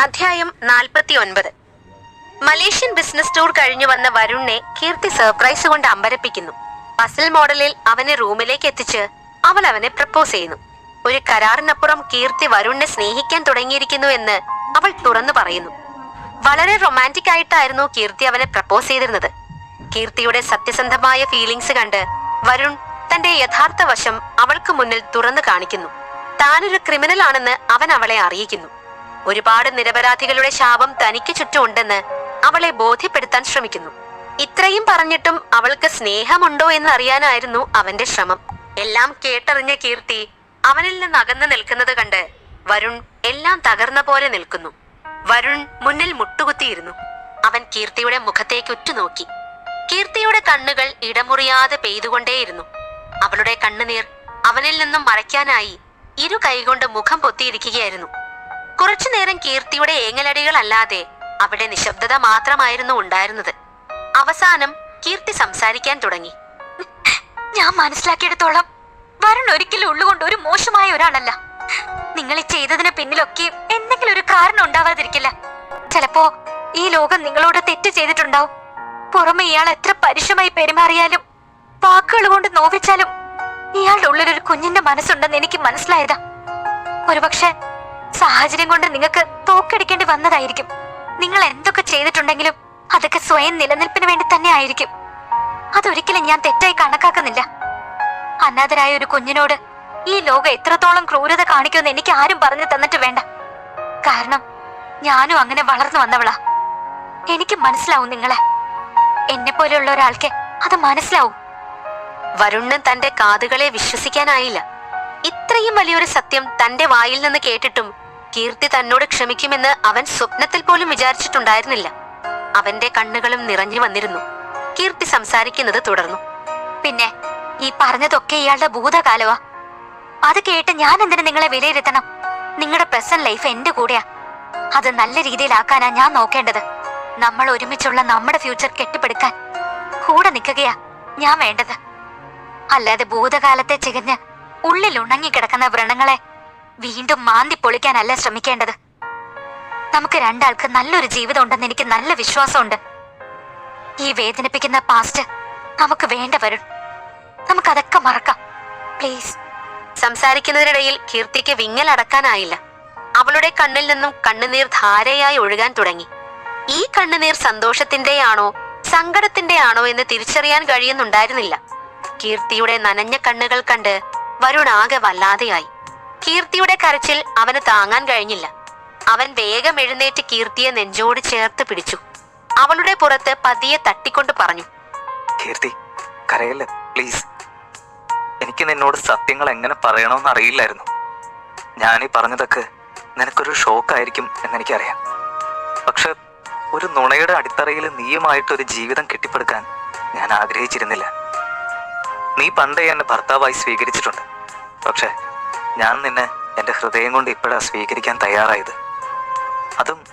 അധ്യായം നാൽപ്പത്തിയൊൻപത്. Malaysian business tour കഴിഞ്ഞു വന്ന വരുണിനെ കീർത്തി സർപ്രൈസ് കൊണ്ട് അമ്പരപ്പിക്കുന്നു. പസിൽ മോഡലിൽ അവനെ റൂമിലേക്ക് എത്തിച്ച് അവൾ അവനെ പ്രപ്പോസ് ചെയ്യുന്നു. ഒരു കരാറിനപ്പുറം കീർത്തി വരുണിനെ സ്നേഹിക്കാൻ തുടങ്ങിയിരിക്കുന്നു എന്ന് അവൾ തുറന്നു പറയുന്നു. വളരെ റൊമാന്റിക് ആയിട്ടായിരുന്നു കീർത്തി അവനെ പ്രപ്പോസ് ചെയ്തിരുന്നത്. കീർത്തിയുടെ സത്യസന്ധമായ ഫീലിംഗ്സ് കണ്ട് വരുൺ തന്റെ യഥാർത്ഥ വശം അവൾക്ക് മുന്നിൽ തുറന്നു കാണിക്കുന്നു. താനൊരു ക്രിമിനൽ ആണെന്ന് അവൻ അവളെ അറിയിക്കുന്നു. ഒരുപാട് നിരപരാധികളുടെ ശാപം തനിക്ക് ചുറ്റുമുണ്ടെന്ന് അവളെ ബോധ്യപ്പെടുത്താൻ ശ്രമിക്കുന്നു. ഇത്രയും പറഞ്ഞിട്ടും അവൾക്ക് സ്നേഹമുണ്ടോ എന്ന് അറിയാനായിരുന്നു അവന്റെ ശ്രമം. എല്ലാം കേട്ടറിഞ്ഞ കീർത്തി അവനിൽ നിന്ന് അകന്നു നിൽക്കുന്നത് കണ്ട് വരുൺ എല്ലാം തകർന്ന പോലെ നിൽക്കുന്നു. വരുൺ മുന്നിൽ മുട്ടുകുത്തിയിരുന്നു. അവൻ കീർത്തിയുടെ മുഖത്തേക്ക് ഉറ്റുനോക്കി. കീർത്തിയുടെ കണ്ണുകൾ ഇടമുറിയാതെ പെയ്തുകൊണ്ടേയിരുന്നു. അവളുടെ കണ്ണുനീർ അവനിൽ നിന്നും മറയ്ക്കാനായി ഇരു കൈകൊണ്ട് മുഖം പൊത്തിയിരിക്കുകയായിരുന്നു. കുറച്ചു നേരം കീർത്തിയുടെ ഏങ്ങലടികൾ അല്ലാതെ അവിടെ നിശബ്ദത മാത്രമായിരുന്നു ഉണ്ടായിരുന്നത്. അവസാനം കീർത്തി സംസാരിക്കാൻ തുടങ്ങി. ഞാൻ മനസ്സിലാക്കിയെടുത്തോളം വരുൺ ഒരിക്കലും ഉള്ളുകൊണ്ട് ഒരു മോശമായ ഒരാളല്ല. നിങ്ങൾ ചെയ്തതിന് പിന്നിലൊക്കെ എന്തെങ്കിലും ഒരു കാരണം ഉണ്ടാവാതിരിക്കില്ല. ചിലപ്പോ ഈ ലോകം നിങ്ങളോട് തെറ്റ് ചെയ്തിട്ടുണ്ടാവും. പുറമെ ഇയാൾ എത്ര പരുഷമായി പെരുമാറിയാലും വാക്കുകൾ കൊണ്ട് നോവിച്ചാലും ഇയാളുടെ ഉള്ളിൽ ഒരു കുഞ്ഞിന്റെ മനസ്സുണ്ടെന്ന് എനിക്ക് മനസ്സിലായതാ. ഒരുപക്ഷെ സാഹചര്യം കൊണ്ട് നിങ്ങൾക്ക് തോക്കടിക്കേണ്ടി വന്നതായിരിക്കും. നിങ്ങൾ എന്തൊക്കെ ചെയ്തിട്ടുണ്ടെങ്കിലും അതൊക്കെ സ്വയം നിലനിൽപ്പിന് വേണ്ടി തന്നെ ആയിരിക്കും. അതൊരിക്കലും ഞാൻ തെറ്റായി കണക്കാക്കുന്നില്ല. അനാഥരായ ഒരു കുഞ്ഞിനോട് ഈ ലോകം എത്രത്തോളം ക്രൂരത കാണിക്കുമെന്ന് എനിക്ക് ആരും പറഞ്ഞു തന്നിട്ട് വേണ്ട. കാരണം ഞാനും അങ്ങനെ വളർന്നു വന്നവളാ. എനിക്ക് മനസ്സിലാവും നിങ്ങളെ. എന്നെ പോലെയുള്ള ഒരാൾക്ക് അത് മനസ്സിലാവും. വരുണ്ണൻ തന്റെ കാതുകളെ വിശ്വസിക്കാനായില്ല. ഇത്രയും വലിയൊരു സത്യം തന്റെ വായിൽ നിന്ന് കേട്ടിട്ടും കീർത്തി തന്നോട് ക്ഷമിക്കുമെന്ന് അവൻ സ്വപ്നത്തിൽ പോലും വിചാരിച്ചിട്ടുണ്ടായിരുന്നില്ല. അവന്റെ കണ്ണുകളും നിറഞ്ഞു വന്നിരുന്നു. കീർത്തി സംസാരിക്കുന്നത് തുടർന്നു. പിന്നെ ഈ പറഞ്ഞതൊക്കെ ഇയാളുടെ ഭൂതകാലവാ അത് കേട്ട് ഞാൻ എന്തിനു നിങ്ങളെ വിലയിരുത്തണം? നിങ്ങളുടെ പ്രസന്റ് ലൈഫ് എന്റെ കൂടെയാ. അത് നല്ല രീതിയിലാക്കാനാ ഞാൻ നോക്കേണ്ടത്. നമ്മൾ ഒരുമിച്ചുള്ള നമ്മുടെ ഫ്യൂച്ചർ കെട്ടിപ്പടുക്കാൻ കൂടെ നിൽക്കുകയാ ഞാൻ വേണ്ടത്. അല്ലാതെ ഭൂതകാലത്തെ ചികഞ്ഞ് ഉള്ളിൽ ഉണങ്ങി കിടക്കുന്ന വ്രണങ്ങളെ വീണ്ടും മാന്തി പൊളിക്കാനല്ല ശ്രമിക്കേണ്ടത്. നമുക്ക് രണ്ടാൾക്ക് നല്ലൊരു ജീവിതം ഉണ്ടെന്ന് എനിക്ക് നല്ല വിശ്വാസമുണ്ട്. ഈ വേദനിപ്പിക്കുന്ന പാസ്റ്റ് നമുക്ക് വേണ്ട വരും നമുക്കതൊക്കെ മറക്കാം. പ്ലീസ്. സംസാരിക്കുന്നതിനിടയിൽ കീർത്തിക്ക് വിങ്ങൽ അടക്കാനായില്ല. അവളുടെ കണ്ണിൽ നിന്നും കണ്ണുനീർ ധാരയായി ഒഴുകാൻ തുടങ്ങി. ഈ കണ്ണുനീർ സന്തോഷത്തിന്റെയാണോ സങ്കടത്തിന്റെയാണോ എന്ന് തിരിച്ചറിയാൻ കഴിയുന്നുണ്ടായിരുന്നില്ല. കീർത്തിയുടെ നനഞ്ഞ കണ്ണുകൾ കണ്ട് വരുൺ ആകെ വല്ലാതെയായി. കീർത്തിയുടെ കരച്ചിൽ അവന് താങ്ങാൻ കഴിഞ്ഞില്ല. അവൻ വേഗം എഴുന്നേറ്റ് കീർത്തിയെ നെഞ്ചോട് ചേർത്ത് പിടിച്ചു. അവളുടെ പുറത്ത് പതിയെ തട്ടിക്കൊണ്ട് പറഞ്ഞു. കീർത്തി കരയല്ലേ? പ്ലീസ് എനിക്ക് നിന്നോട് സത്യങ്ങൾ എങ്ങനെ പറയണമെന്ന് അറിയില്ലായിരുന്നു. ഈ പറഞ്ഞതൊക്കെ നിനക്കൊരു ഷോക്കായിരിക്കും എന്നെനിക്കറിയാം. പക്ഷെ ഒരു നുണയുടെ അടിത്തറയിൽ നീയുമായിട്ടൊരു ജീവിതം കെട്ടിപ്പടുക്കാൻ ഞാൻ ആഗ്രഹിച്ചിരുന്നില്ല. നീ പണ്ടേ എന്നെ ഭർത്താവായി സ്വീകരിച്ചിട്ടുണ്ട്. പക്ഷെ ഞാൻ നിന്നെ എന്റെ ഹൃദയം കൊണ്ട് ഇപ്പോഴാ സ്വീകരിക്കാൻ തയ്യാറായത്. അതും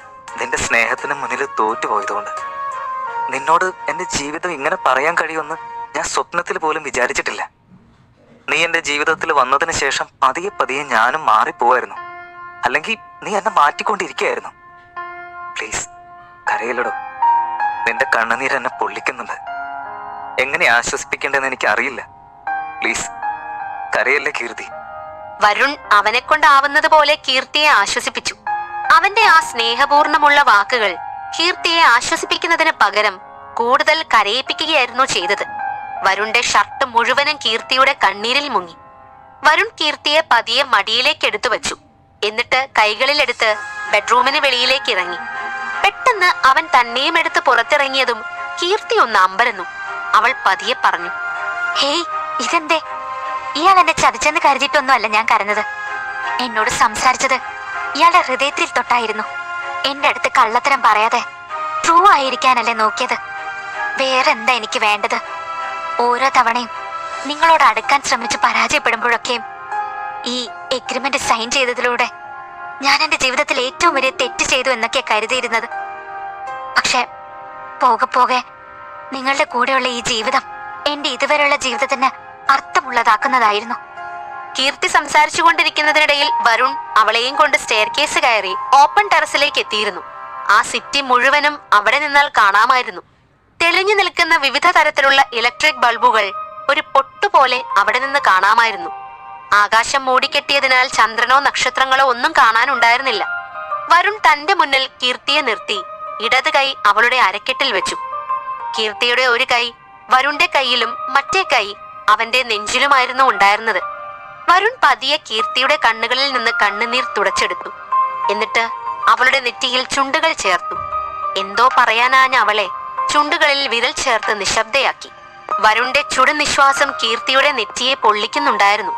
നിന്റെ സ്നേഹത്തിന് മുന്നിൽ തോറ്റുപോയതുകൊണ്ട്. നിന്നോട് എന്റെ ജീവിതം ഇങ്ങനെ പറയാൻ കഴിയുമെന്ന് ഞാൻ സ്വപ്നത്തിൽ പോലും വിചാരിച്ചിട്ടില്ല. നീ എന്റെ ജീവിതത്തിൽ വന്നതിന് ശേഷം പതിയെ പതിയെ ഞാനും മാറിപ്പോവായിരുന്നു. അല്ലെങ്കിൽ നീ എന്നെ മാറ്റിക്കൊണ്ടിരിക്കുകയായിരുന്നു. പ്ലീസ് കരയിലടോ. നിന്റെ കണ്ണുനീര് എന്നെ പൊള്ളിക്കുന്നുണ്ട്. എങ്ങനെ ആശ്വസിപ്പിക്കേണ്ടതെന്ന് എനിക്ക് അറിയില്ല പ്ലീസ് കരയല്ലേ കീർത്തി. വരുൺ അവനെ കൊണ്ടാവുന്നത് പോലെ കീർത്തിയെ ആശ്വസിപ്പിച്ചു. അവന്റെ ആ സ്നേഹപൂർണമുള്ള വാക്കുകൾ കീർത്തിയെ ആശ്വസിപ്പിക്കുന്നതിന് പകരം കൂടുതൽ കരയിപ്പിക്കുകയായിരുന്നു ചെയ്തത്. വരുണിന്റെ ഷർട്ട് മുഴുവനും കീർത്തിയുടെ കണ്ണീരിൽ മുങ്ങി. വരുൺ കീർത്തിയെ പതിയെ മടിയിലേക്ക് എടുത്തു വെച്ചു. എന്നിട്ട് കൈകളിലെടുത്ത് ബെഡ്റൂമിന് വെളിയിലേക്ക് ഇറങ്ങി. പെട്ടെന്ന് അവൻ തന്നെയും എടുത്ത് പുറത്തിറങ്ങിയതും കീർത്തി ഒന്ന് അമ്പരന്നു. അവൾ പതിയെ പറഞ്ഞു ഹേയ് ഇതെന്തേ? ഇയാൾ എന്നെ ചതിച്ചെന്ന് കരുതിയിട്ടൊന്നുമല്ല ഞാൻ കരഞ്ഞത്. എന്നോട് സംസാരിച്ചത് ഇയാളുടെ ഹൃദയത്തിൽ തൊട്ടായിരുന്നു. എന്റെ അടുത്ത് കള്ളത്തരം പറയാതെ ട്രൂ ആയിരിക്കാനല്ലേ നോക്കിയത്? വേറെ എന്താ എനിക്ക് വേണ്ടത്? ഓരോ തവണയും നിങ്ങളോട് അടുക്കാൻ ശ്രമിച്ച് പരാജയപ്പെടുമ്പോഴൊക്കെയും ഈ എഗ്രിമെന്റ് സൈൻ ചെയ്തതിലൂടെ ഞാൻ എന്റെ ജീവിതത്തിൽ ഏറ്റവും വലിയ തെറ്റ് ചെയ്തു എന്നൊക്കെ കരുതിയിരുന്നത്. പക്ഷെ പോകെ പോകെ നിങ്ങളുടെ കൂടെയുള്ള ഈ ജീവിതം എന്റെ ഇതുവരെയുള്ള ജീവിതത്തിന് അർത്ഥമുള്ളതാക്കുന്നതായിരുന്നു. കീർത്തി സംസാരിച്ചു കൊണ്ടിരിക്കുന്നതിനിടയിൽ വരുൺ അവളെയും കൊണ്ട് സ്റ്റെയർ കേസ് കയറി ഓപ്പൺ ടെറസിലേക്ക് എത്തിയിരുന്നു. ആ സിറ്റി മുഴുവനും അവിടെ നിന്നാൽ കാണാമായിരുന്നു. തെളിഞ്ഞു നിൽക്കുന്ന വിവിധ തരത്തിലുള്ള ഇലക്ട്രിക് ബൾബുകൾ ഒരു പൊട്ടുപോലെ അവിടെ നിന്ന് കാണാമായിരുന്നു. ആകാശം മൂടിക്കെട്ടിയതിനാൽ ചന്ദ്രനോ നക്ഷത്രങ്ങളോ ഒന്നും കാണാനുണ്ടായിരുന്നില്ല. വരുൺ തന്റെ മുന്നിൽ കീർത്തിയെ നിർത്തി ഇടത് കൈ അവളുടെ അരക്കെട്ടിൽ വെച്ചു. കീർത്തിയുടെ ഒരു കൈ വരുണിന്റെ കൈയിലും മറ്റേ കൈ അവന്റെ നെഞ്ചിലുമായിരുന്നു ഉണ്ടായിരുന്നത്. വരുൺ പതിയെ കീർത്തിയുടെ കണ്ണുകളിൽ നിന്ന് കണ്ണുനീർ തുടച്ചെടുത്തു. എന്നിട്ട് അവളുടെ നെറ്റിയിൽ ചുണ്ടുകൾ ചേർത്തു. എന്തോ പറയാനാഞ്ഞ അവളെ ചുണ്ടുകളിൽ വിരൽ ചേർത്ത് നിശബ്ദയാക്കി. വരുണിന്റെ ചുടുനിശ്വാസം കീർത്തിയുടെ നെറ്റിയെ പൊള്ളിക്കുന്നുണ്ടായിരുന്നു.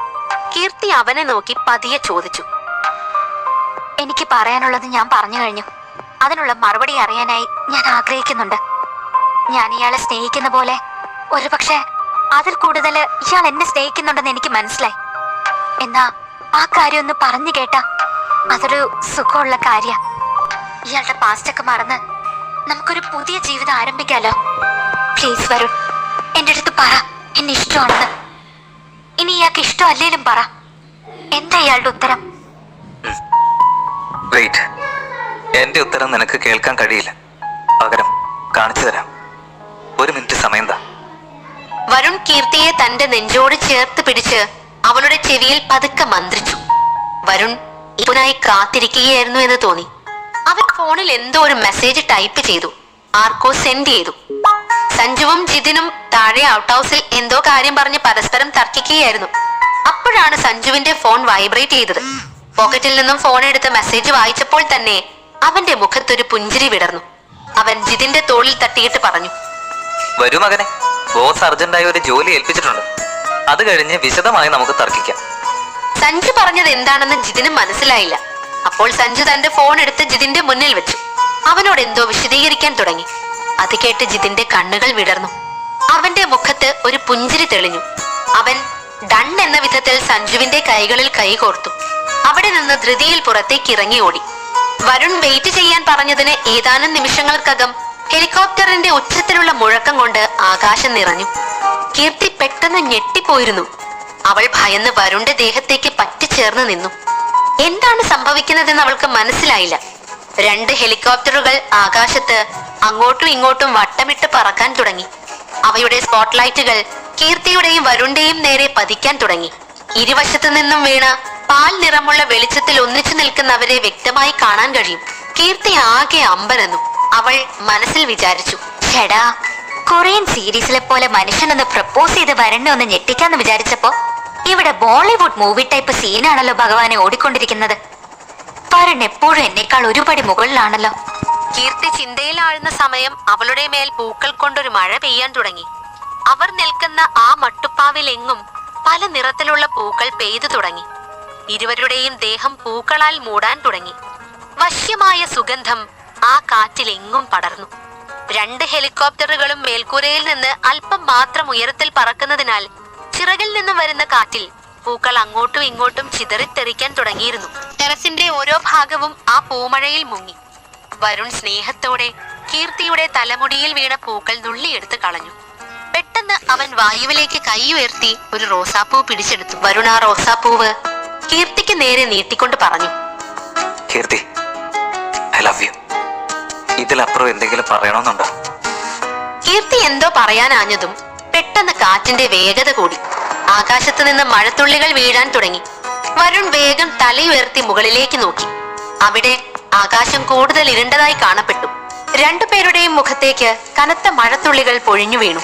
കീർത്തി അവനെ നോക്കി പതിയെ ചോദിച്ചു. എനിക്ക് പറയാനുള്ളത് ഞാൻ പറഞ്ഞു കഴിഞ്ഞു. അതിനുള്ള മറുപടി അറിയാനായി ഞാൻ ആഗ്രഹിക്കുന്നുണ്ട്. ഞാൻ ഇയാളെ സ്നേഹിക്കുന്ന പോലെ ഒരുപക്ഷെ അതിൽ കൂടുതൽ ഇയാൾ എന്നെ സ്നേഹിക്കുന്നുണ്ടെന്ന് എനിക്ക് മനസ്സിലായി. എന്നാ ആ കാര്യം ഒന്ന് പറഞ്ഞു കേട്ട. അതൊരു സുഖമുള്ള കാര്യ. ഇയാളുടെ പാസ്റ്റൊക്കെ മറന്ന് നമുക്കൊരു പുതിയ ജീവിതം ആരംഭിക്കാലോ. പ്ലീസ് വരുൺ. എന്റെ അടുത്ത് പറ. എന്നെ ഇഷ്ടമാണെന്ന്. ഇനി ഇയാൾക്ക് ഇഷ്ടമല്ലേലും പറ. എന്താ ഇയാളുടെ ഉത്തരം? എന്റെ ഉത്തരം നിനക്ക് കേൾക്കാൻ കഴിയില്ല. പകരം കാണിച്ചു തരാം. കീർത്തിയെ തന്റെ നെഞ്ചോട് ചേർത്ത് പിടിച്ച് അവളുടെ ചെവിയിൽ പതുക്കെ മന്ത്രിച്ചു. വരുൺ ഇവനായി കാത്തിരിക്കുകയായിരുന്നു എന്ന് തോന്നി. അവൻ ഫോണിൽ എന്തോ ഒരു മെസ്സേജ് ടൈപ്പ് ചെയ്തു. ആർക്കോ സെൻഡ് ചെയ്തു. സഞ്ജുവും ജിതിനും താഴെ ഔട്ട് ഹൗസിൽ എന്തോ കാര്യം പറഞ്ഞ് പരസ്പരം തർക്കിക്കുകയായിരുന്നു. അപ്പോഴാണ് സഞ്ജുവിന്റെ ഫോൺ വൈബ്രേറ്റ് ചെയ്തത്. പോക്കറ്റിൽ നിന്നും ഫോൺ എടുത്ത് മെസ്സേജ് വായിച്ചപ്പോൾ തന്നെ അവന്റെ മുഖത്തൊരു പുഞ്ചിരി വിടർന്നു. അവൻ ജിതിന്റെ തോളിൽ തട്ടിയിട്ട് പറഞ്ഞു. വരൂ മകനെ. ബോസ് അർജന്റായി ഒരു ജോലി ഏൽപ്പിച്ചിട്ടുണ്ട്. അത് കഴിഞ്ഞ് വിശദമായി നമുക്ക് തർക്കിക്കാം. സഞ്ജു പറഞ്ഞത് എന്താണെന്ന് ജിതിന് മനസ്സിലായില്ല. അപ്പോൾ സഞ്ജു തന്റെ ഫോൺ എടുത്ത് ജിതിന്റെ മുന്നിൽ വെച്ചു. അവനോട് എന്തോ വിശദീകരിക്കാൻ തുടങ്ങി. അത് കേട്ട് ജിതിന്റെ കണ്ണുകൾ വിടർന്നു. അവന്റെ മുഖത്ത് ഒരു പുഞ്ചിരി തെളിഞ്ഞു. അവൻ ഡൺ എന്ന വിധത്തിൽ സഞ്ജുവിന്റെ കൈകളിൽ കൈകോർത്തു അവിടെ നിന്ന് ധൃതിയിൽ പുറത്തേക്ക് ഇറങ്ങി ഓടി. വരുൺ വെയിറ്റ് ചെയ്യാൻ പറഞ്ഞതിന് ഏതാനും നിമിഷങ്ങൾക്കകം ഹെലികോപ്റ്ററിന്റെ ഉച്ചത്തിലുള്ള മുഴക്കം കൊണ്ട് ആകാശം നിറഞ്ഞു. കീർത്തി പെട്ടെന്ന് ഞെട്ടിപ്പോയിരുന്നു. അവൾ ഭയന്ന് വരുണ്ട ദേഹത്തേക്ക് പറ്റിച്ചേർന്ന് നിന്നു. എന്താണ് സംഭവിക്കുന്നതെന്ന് അവൾക്ക് മനസ്സിലായില്ല. രണ്ട് ഹെലികോപ്റ്ററുകൾ ആകാശത്ത് അങ്ങോട്ടും ഇങ്ങോട്ടും വട്ടമിട്ട് പറക്കാൻ തുടങ്ങി. അവയുടെ സ്പോട്ട് ലൈറ്റുകൾ കീർത്തിയുടെയും വരുണ്ടെയും നേരെ പതിക്കാൻ തുടങ്ങി. ഇരുവശത്തു നിന്നും വീണ പാൽ നിറമുള്ള വെളിച്ചത്തിൽ ഒന്നിച്ചു നിൽക്കുന്നവരെ വ്യക്തമായി കാണാൻ കഴിയും. കീർത്തി ആകെ അമ്പരന്നു. അവൾ മനസ്സിൽ വിചാരിച്ചു ചേടാ കൊറിയൻ സീരീസിലെ പോലെ മനുഷ്യനൊന്ന് പ്രപ്പോസ് ചെയ്ത് വരണ്ട ഒന്ന് ഞെട്ടിക്കാന്ന് വിചാരിച്ചപ്പോ ഇവിടെ ബോളിവുഡ് മൂവി ടൈപ്പ് സീനാണല്ലോ ഭഗവാനെ ഓടിക്കൊണ്ടിരിക്കുന്നത്. വരൺ എപ്പോഴും എന്നെക്കാൾ ഒരുപടി മുകളിലാണല്ലോ. കീർത്തി ചിന്തയിൽ ആഴുന്ന സമയം അവളുടെ മേൽ പൂക്കൾ കൊണ്ടൊരു മഴ പെയ്യാൻ തുടങ്ങി. അവർ നിൽക്കുന്ന ആ മട്ടുപ്പാവിലെങ്ങും പല നിറത്തിലുള്ള പൂക്കൾ പെയ്തു തുടങ്ങി. ഇരുവരുടെയും ദേഹം പൂക്കളാൽ മൂടാൻ തുടങ്ങി. വശ്യമായ സുഗന്ധം ആ കാറ്റിലെങ്ങും പടർന്നു. രണ്ട് ഹെലികോപ്റ്ററുകളും മേൽക്കൂരയിൽ നിന്ന് അല്പം മാത്രം ഉയരത്തിൽ പറക്കുന്നതിനാൽ ചിറകിൽ നിന്നും വരുന്ന കാറ്റിൽ പൂക്കൾ അങ്ങോട്ടും ഇങ്ങോട്ടും ചിതറിത്തെറിക്കാൻ തുടങ്ങിയിരുന്നു. ടെറസിന്റെ ഓരോ ഭാഗവും ആ പൂമഴയിൽ മുങ്ങി. വരുൺ സ്നേഹത്തോടെ കീർത്തിയുടെ തലമുടിയിൽ വീണ പൂക്കൾ നുള്ളിയെടുത്ത് കളഞ്ഞു. പെട്ടെന്ന് അവൻ വായുവിലേക്ക് കൈ ഉയർത്തി ഒരു റോസാപ്പൂ പിടിച്ചെടുത്തു. വരുൺ ആ റോസാപ്പൂവ് കീർത്തിക്ക് നേരെ നീട്ടിക്കൊണ്ട് പറഞ്ഞു. കീർത്തി ഇതിലപ്പുറം എന്തെങ്കിലും പറയണമെന്നുണ്ടോ? കീർത്തി എന്തോ പറയാനാഞ്ഞതും പെട്ടെന്ന് കാറ്റിന്റെ വേഗത കൂടി. ആകാശത്ത് നിന്ന് മഴത്തുള്ളികൾ വീഴാൻ തുടങ്ങി. വരുൺ വേഗം തലയുയർത്തി മുകളിലേക്ക് നോക്കി. അവിടെ ആകാശം കൂടുതൽ ഇരുണ്ടതായി കാണപ്പെട്ടു. രണ്ടുപേരുടെയും മുഖത്തേക്ക് കനത്ത മഴത്തുള്ളികൾ പൊഴിഞ്ഞു വീണു.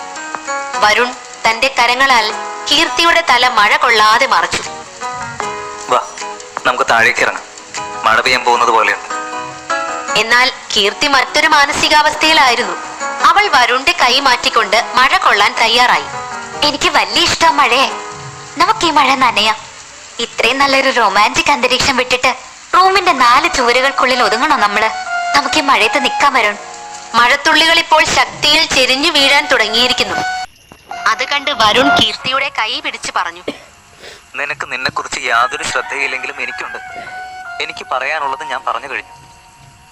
വരുൺ തന്റെ കരങ്ങളാൽ കീർത്തിയുടെ തല മഴ കൊള്ളാതെ മറച്ചു. വാ നമുക്ക് താഴേക്ക് ഇറങ്ങാം. മഴ പെയ്യാൻ പോകുന്നത് പോലെയുണ്ട്. എന്നാൽ കീർത്തി മറ്റൊരു മാനസികാവസ്ഥയിലായിരുന്നു. അവൾ വരുണിന്റെ കൈ മാറ്റിക്കൊണ്ട് മഴ കൊള്ളാൻ തയ്യാറായി. എനിക്ക് വലിയ ഇഷ്ടം മഴയെ നമുക്ക് ഈ മഴ നനയാം. ഇത്രയും നല്ലൊരു റൊമാന്റിക് അന്തരീക്ഷം വിട്ടിട്ട് റൂമിന്റെ നാല് ചുവരുകൾക്കുള്ളിൽ ഒതുങ്ങണോ നമ്മൾ? നമുക്ക് ഈ മഴയത്ത് നിക്കാൻ വരുൺ. മഴത്തുള്ളികൾ ഇപ്പോൾ ശക്തിയിൽ ചെരിഞ്ഞു വീഴാൻ തുടങ്ങിയിരിക്കുന്നു. അത് കണ്ട് വരുൺ കീർത്തിയുടെ കൈ പിടിച്ചു പറഞ്ഞു. നിനക്ക് നിന്നെ കുറിച്ച് യാതൊരു ശ്രദ്ധയില്ലെങ്കിലും എനിക്കുണ്ട്. എനിക്ക് പറയാനുള്ളത് ഞാൻ പറഞ്ഞു കഴിഞ്ഞു.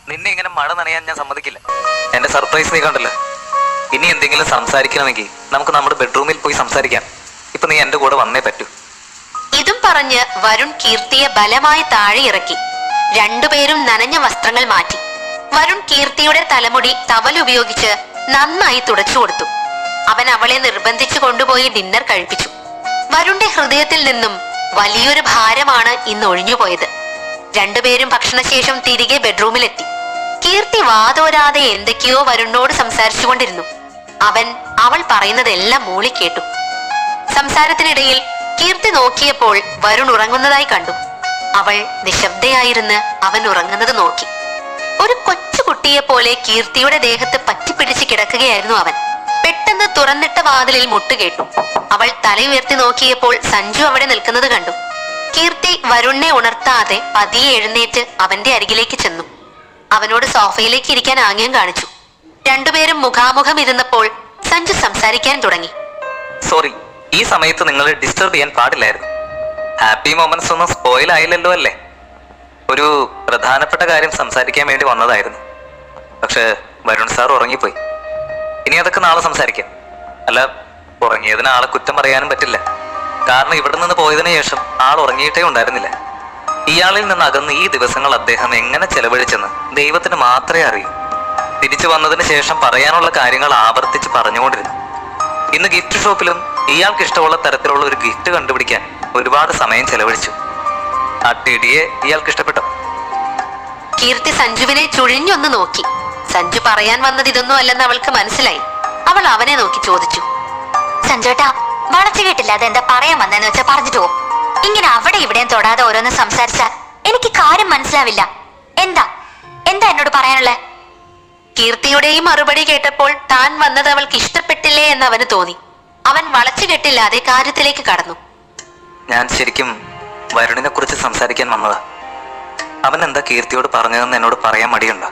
നിന്നെ ഇങ്ങനെ മഴ നനയാൻ ഞാൻ സമ്മതിക്കില്ല. എന്റെ സർപ്രൈസ് നീ കണ്ടല്ലോ. ഇനി എന്തെങ്കിലും സംസാരിക്കണമെങ്കിൽ നമുക്ക് നമ്മുടെ ബെഡ്റൂമിൽ പോയി സംസാരിക്കാം. ഇപ്പൊ നീ എന്റെ കൂടെ വന്നേ പറ്റൂ. ഇതും പറഞ്ഞ് വരുൺ കീർത്തിയെ ബലമായി താഴെ ഇറക്കി. രണ്ടുപേരും നനഞ്ഞ വസ്ത്രങ്ങൾ മാറ്റി. വരുൺ കീർത്തിയുടെ തലമുടി തവൽ ഉപയോഗിച്ച് നന്നായി തുടച്ചു കൊടുത്തു. അവൻ അവളെ നിർബന്ധിച്ചു കൊണ്ടുപോയി ഡിന്നർ കഴിപ്പിച്ചു. വരുണിന്റെ ഹൃദയത്തിൽ നിന്നും വലിയൊരു ഭാരമാണ് ഇന്ന് ഒഴിഞ്ഞുപോയത്. രണ്ടുപേരും ഭക്ഷണശേഷം തിരികെ ബെഡ്റൂമിലെത്തി കീർത്തി വാതോരാതെ എന്തൊക്കെയോ വരുണ്ണോട് സംസാരിച്ചുകൊണ്ടിരുന്നു. അവൻ അവൾ പറയുന്നതെല്ലാം മൂളി കേട്ടു സംസാരത്തിനിടയിൽ കീർത്തി നോക്കിയപ്പോൾ വരുൺ ഉറങ്ങുന്നതായി കണ്ടു. അവൾ നിശബ്ദയായിരുന്ന് അവൻ ഉറങ്ങുന്നത് നോക്കി. ഒരു കൊച്ചു കുട്ടിയെ പോലെ കീർത്തിയുടെ ദേഹത്ത് പറ്റിപ്പിടിച്ച് കിടക്കുകയായിരുന്നു അവൻ. പെട്ടെന്ന് തുറന്നിട്ട വാതിലിൽ മുട്ടുകേട്ടു. അവൾ തലയുയർത്തി നോക്കിയപ്പോൾ സഞ്ജു അവിടെ നിൽക്കുന്നത് കണ്ടു. കീർത്തി വരുണിനെ ഉണർത്താതെ പതിയെ എഴുന്നേറ്റ് അവന്റെ അരികിലേക്ക് ചെന്നു. അവനോട് സോഫയിലേക്ക് ഇരിക്കാൻ ആംഗ്യം കാണിച്ചു. രണ്ടുപേരും മുഖാമുഖം ഇരുന്നപ്പോൾ സഞ്ജു സംസാരിക്കാൻ തുടങ്ങി. സോറി ഈ സമയത്ത് നിങ്ങൾ ഡിസ്റ്റർബ് ചെയ്യാൻ പാടില്ലായിരുന്നു. ഹാപ്പി മൊമെന്റ്സ് ഒന്നും സ്പോയിൽ ആയില്ലല്ലോ അല്ലേ? ഒരു പ്രധാനപ്പെട്ട കാര്യം സംസാരിക്കാൻ വേണ്ടി വന്നതായിരുന്നു. പക്ഷെ വരുൺ സാർ ഉറങ്ങിപ്പോയി. ഇനി അതൊക്കെ നാളെ സംസാരിക്കാം. അല്ല ഉറങ്ങിയതിന് ആളെ കുറ്റം പറയാനും പറ്റില്ല. കാരണം ഇവിടെ നിന്ന് പോയതിനു ശേഷം ആൾ ഉറങ്ങിയിട്ടേ ഉണ്ടായിരുന്നില്ല. ഇയാളിൽ നിന്ന് അകന്ന് ഈ ദിവസങ്ങൾ അദ്ദേഹം എങ്ങനെ ചെലവഴിച്ചെന്ന് ദൈവത്തിന് മാത്രമേ അറിയൂ. തിരിച്ചു വന്നതിന് ശേഷം പറയാനുള്ള കാര്യങ്ങൾ ആവർത്തിച്ച് പറഞ്ഞുകൊണ്ടിരുന്നു. ഇന്ന് ഗിഫ്റ്റ് ഷോപ്പിലും ഇയാൾക്ക് ഇഷ്ടമുള്ള തരത്തിലുള്ള ഒരു ഗിഫ്റ്റ് കണ്ടുപിടിക്കാൻ ഒരുപാട് സമയം ചെലവഴിച്ചു. ആ ടിഡിയെ ഇയാൾക്ക് ഇഷ്ടപ്പെട്ടു. കീർത്തി സഞ്ജുവിനെ ചുഴിഞ്ഞൊന്ന് നോക്കി. സഞ്ജു പറയാൻ വന്നത് ഇതൊന്നും അല്ലെന്ന് അവൾക്ക് മനസ്സിലായി. അവൾ അവനെ നോക്കി ചോദിച്ചു. സഞ്ജോട്ടാ വളച്ചു കേട്ടില്ല അതെന്താ പറയാൻ വന്നെന്ന് വെച്ചാ പറഞ്ഞിട്ട് പോകും ഇങ്ങനെ അവിടെ ഇവിടെയും തൊടാതെ ഓരോന്ന് സംസാരിച്ചാൽ എനിക്ക് കാര്യം മനസ്സിലാവില്ല. എന്താ? എന്താ എന്നോട് പറയാനുള്ളേ? കീർത്തിയുടെയും മറുപടി കേട്ടപ്പോൾ താൻ വന്നത് അവൾക്ക് ഇഷ്ടപ്പെട്ടില്ലേ എന്ന് അവന് തോന്നി. അവൻ വളച്ചു കെട്ടില്ലാതെ കാര്യത്തിലേക്ക് കടന്നു. ഞാൻ ശരിക്കും വരുണിനെ കുറിച്ച് സംസാരിക്കാൻ വന്നതാ. അവൻ എന്താ കീർത്തിയോട് പറഞ്ഞതെന്ന് എന്നോട് പറയാൻ മടിയുണ്ട?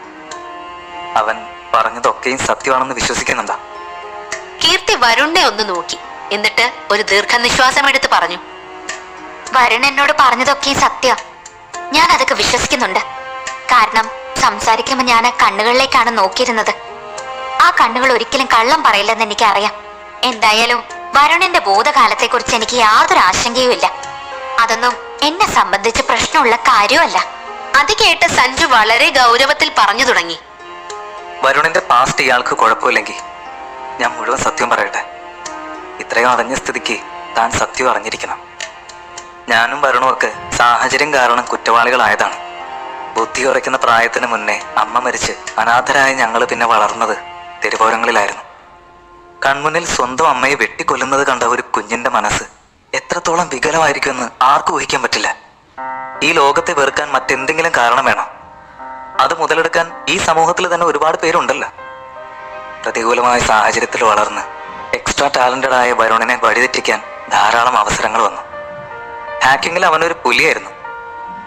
അവൻ പറഞ്ഞതൊക്കെയും സത്യമാണെന്ന് വിശ്വസിക്കുന്നുണ്ടോ? കീർത്തി വരുണിനെ ഒന്ന് നോക്കി. എന്നിട്ട് ഒരു ദീർഘനിശ്വാസം എടുത്ത് പറഞ്ഞു. വരുൺ എന്നോട് പറഞ്ഞതൊക്കെ സത്യം. ഞാൻ അതൊക്കെ വിശ്വസിക്കുന്നുണ്ട്. കാരണം സംസാരിക്കുമ്പോൾ ഞാൻ ആ കണ്ണുകളിലേക്കാണ് നോക്കിയിരുന്നത്. ആ കണ്ണുകൾ ഒരിക്കലും കള്ളം പറയില്ലെന്ന് എനിക്കറിയാം. എന്തായാലും വരുണിന്റെ ഭൂതകാലത്തെ കുറിച്ച് എനിക്ക് യാതൊരു ആശങ്കയുമില്ല അതൊന്നും എന്നെ സംബന്ധിച്ച് പ്രശ്നമുള്ള കാര്യമല്ല. അത് കേട്ട് സഞ്ജു വളരെ ഗൗരവത്തിൽ പറഞ്ഞു തുടങ്ങി. വരുണിന്റെ പാസ്റ്റ് ഇയാൾക്ക് കുഴപ്പമില്ലെങ്കിൽ ഞാൻ മുഴുവൻ സത്യം പറയട്ടെ. ഇത്രയും അറിഞ്ഞ സ്ഥിതിക്ക് താൻ സത്യം അറിഞ്ഞിരിക്കണം. ഞാനും വരുണും സാഹചര്യം കാരണം കുറ്റവാളികളായതാണ്. ബുദ്ധി ഉറയ്ക്കുന്ന പ്രായത്തിന് മുന്നേ അമ്മ മരിച്ച് അനാഥരായ ഞങ്ങൾ പിന്നെ വളർന്നത് തിരുവോരങ്ങളിലായിരുന്നു. കൺമുന്നിൽ സ്വന്തം അമ്മയെ വെട്ടിക്കൊല്ലുന്നത് കണ്ട ഒരു കുഞ്ഞിന്റെ മനസ്സ് എത്രത്തോളം വികലമായിരിക്കുമെന്ന് ആർക്കും ഊഹിക്കാൻ പറ്റില്ല. ഈ ലോകത്തെ വെറുക്കാൻ മറ്റെന്തെങ്കിലും കാരണം വേണം. അത് മുതലെടുക്കാൻ ഈ സമൂഹത്തിൽ തന്നെ ഒരുപാട് പേരുണ്ടല്ലോ. പ്രതികൂലമായ സാഹചര്യത്തിൽ വളർന്ന് എക്സ്ട്രാ ടാലന്റഡ് ആയ വരുണിനെ വഴിതെറ്റിക്കാൻ ധാരാളം അവസരങ്ങൾ വന്നു. ഹാക്കിങ്ങിൽ അവനൊരു പുലിയായിരുന്നു.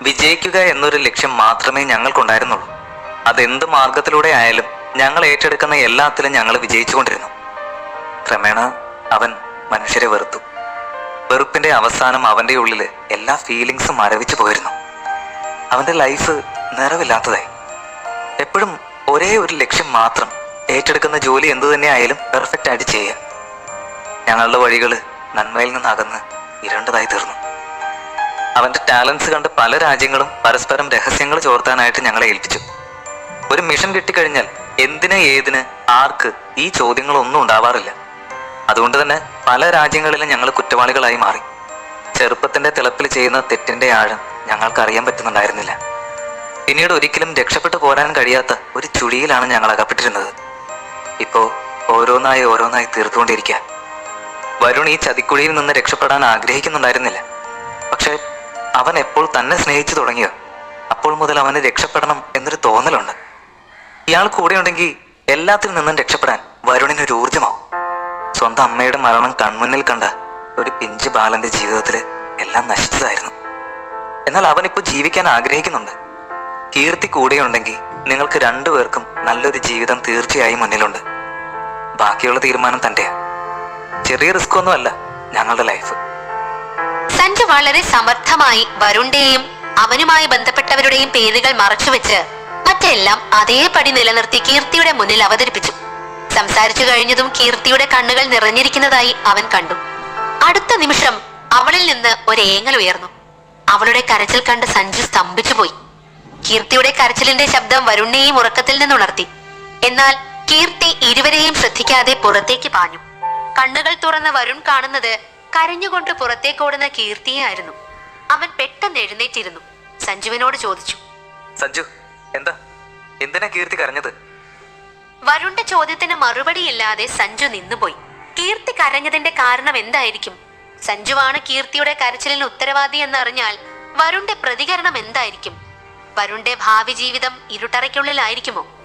വിജയിക്കുക എന്നൊരു ലക്ഷ്യം മാത്രമേ ഞങ്ങൾക്കുണ്ടായിരുന്നുള്ളൂ. അതെന്ത് മാർഗത്തിലൂടെ ആയാലും ഞങ്ങൾ ഏറ്റെടുക്കുന്ന എല്ലാത്തിലും ഞങ്ങൾ വിജയിച്ചുകൊണ്ടിരുന്നു. ക്രമേണ അവൻ മനുഷ്യരെ വെറുത്തു. വെറുപ്പിന്റെ അവസാനം അവന്റെ ഉള്ളിൽ എല്ലാ ഫീലിങ്സും മരവിച്ചു പോയിരുന്നു. അവന്റെ ലൈഫ് നിറവില്ലാത്തതായി. എപ്പോഴും ഒരേ ഒരു ലക്ഷ്യം മാത്രം ഏറ്റെടുക്കുന്ന ജോലി എന്തു തന്നെ ആയാലും പെർഫെക്റ്റ് ആയിട്ട് ചെയ്യുക. ഞങ്ങളുടെ വഴികൾ നന്മയിൽ നിന്ന് അകന്ന് ഇരുണ്ടതായി തീർന്നു. അവന്റെ ടാലൻസ് കണ്ട് പല രാജ്യങ്ങളും പരസ്പരം രഹസ്യങ്ങൾ ചോർത്താനായിട്ട് ഞങ്ങളെ ഏൽപ്പിച്ചു. ഒരു മിഷൻ കിട്ടിക്കഴിഞ്ഞാൽ എന്തിന് ഏതിന് ആർക്ക് ഈ ചോദ്യങ്ങളൊന്നും ഉണ്ടാവാറില്ല. അതുകൊണ്ട് തന്നെ പല രാജ്യങ്ങളിലും ഞങ്ങൾ കുറ്റവാളികളായി മാറി. ചെറുപ്പത്തിന്റെ തിളപ്പിൽ ചെയ്യുന്ന തെറ്റിന്റെ ആഴം ഞങ്ങൾക്ക് അറിയാൻ പറ്റുന്നുണ്ടായിരുന്നില്ല. പിന്നീട് ഒരിക്കലും രക്ഷപ്പെട്ടു പോരാൻ കഴിയാത്ത ഒരു ചുഴിയിലാണ് ഞങ്ങൾ അകപ്പെട്ടിരുന്നത്. ഇപ്പോ ഓരോന്നായി ഓരോന്നായി തീർത്തുകൊണ്ടിരിക്കുക. വരുൺ ഈ ചതിക്കുഴിയിൽ നിന്ന് രക്ഷപ്പെടാൻ ആഗ്രഹിക്കുന്നുണ്ടായിരുന്നില്ല. അവൻ എപ്പോൾ തന്നെ സ്നേഹിച്ചു തുടങ്ങിയോ? അപ്പോൾ മുതൽ അവനെ രക്ഷപ്പെടണം എന്നൊരു തോന്നലുണ്ട്. ഇയാൾ കൂടെയുണ്ടെങ്കിൽ എല്ലാത്തിൽ നിന്നും രക്ഷപ്പെടാൻ വരുണിനൊരു ഊർജമാവും സ്വന്തം അമ്മയുടെ മരണം കൺമുന്നിൽ കണ്ട ഒരു പിഞ്ച് ബാലന്റെ ജീവിതത്തിൽ എല്ലാം നശിച്ചതായിരുന്നു. എന്നാൽ അവൻ അവനിപ്പോൾ ജീവിക്കാൻ ആഗ്രഹിക്കുന്നുണ്ട്. കീർത്തി കൂടെയുണ്ടെങ്കിൽ നിങ്ങൾക്ക് രണ്ടുപേർക്കും നല്ലൊരു ജീവിതം തീർച്ചയായും മുന്നിലുണ്ട്. ബാക്കിയുള്ള തീരുമാനം തന്റെയാ. ചെറിയ റിസ്ക് ഒന്നുമല്ല ഞങ്ങളുടെ ലൈഫ്. വളരെ സമർത്ഥമായി വരുണിന്റെയും അവനുമായി ബന്ധപ്പെട്ടവരുടെയും പേരുകൾ മറച്ചുവെച്ച് മറ്റെല്ലാം അതേപടി നിലനിർത്തി കീർത്തിയുടെ മുന്നിൽ അവതരിപ്പിച്ചു. സംസാരിച്ചു കഴിഞ്ഞതും കീർത്തിയുടെ കണ്ണുകൾ നിറഞ്ഞിരിക്കുന്നതായി അവൻ കണ്ടു. അടുത്ത നിമിഷം അവളിൽ നിന്ന് ഒരു ഏങ്ങൽ ഉയർന്നു. അവളുടെ കരച്ചിൽ കണ്ട് സഞ്ജു സ്തംഭിച്ചു പോയി കീർത്തിയുടെ കരച്ചിലിന്റെ ശബ്ദം വരുണിനെയും ഉറക്കത്തിൽ നിന്നുണർത്തി. എന്നാൽ കീർത്തി ഇരുവരെയും ശ്രദ്ധിക്കാതെ പുറത്തേക്ക് പാഞ്ഞു. കണ്ണുകൾ തുറന്ന വരുൺ കാണുന്നത് കരഞ്ഞുകൊണ്ട് പുറത്തേക്കോടുന്ന കീർത്തിയായിരുന്നു അവൻ പെട്ടെന്ന് എഴുന്നേറ്റിരുന്നു. സഞ്ജുവിനോട് ചോദിച്ചു. സഞ്ജു എന്താ? എന്തിനാ കീർത്തി കരഞ്ഞത്? വരുണ്ട ചോദ്യത്തിന് മറുപടിയില്ലാതെ സഞ്ജു നിന്നുപോയി. കീർത്തി കരഞ്ഞതിന്റെ കാരണം എന്തായിരിക്കും? സഞ്ജുവാണ് കീർത്തിയുടെ കരച്ചിലിന് ഉത്തരവാദി എന്നറിഞ്ഞാൽ വരുണ്ടെ പ്രതികരണം എന്തായിരിക്കും? വരുണ്ടെ ഭാവി ജീവിതം ഇരുട്ടറയ്ക്കുള്ളിലായിരിക്കുമോ?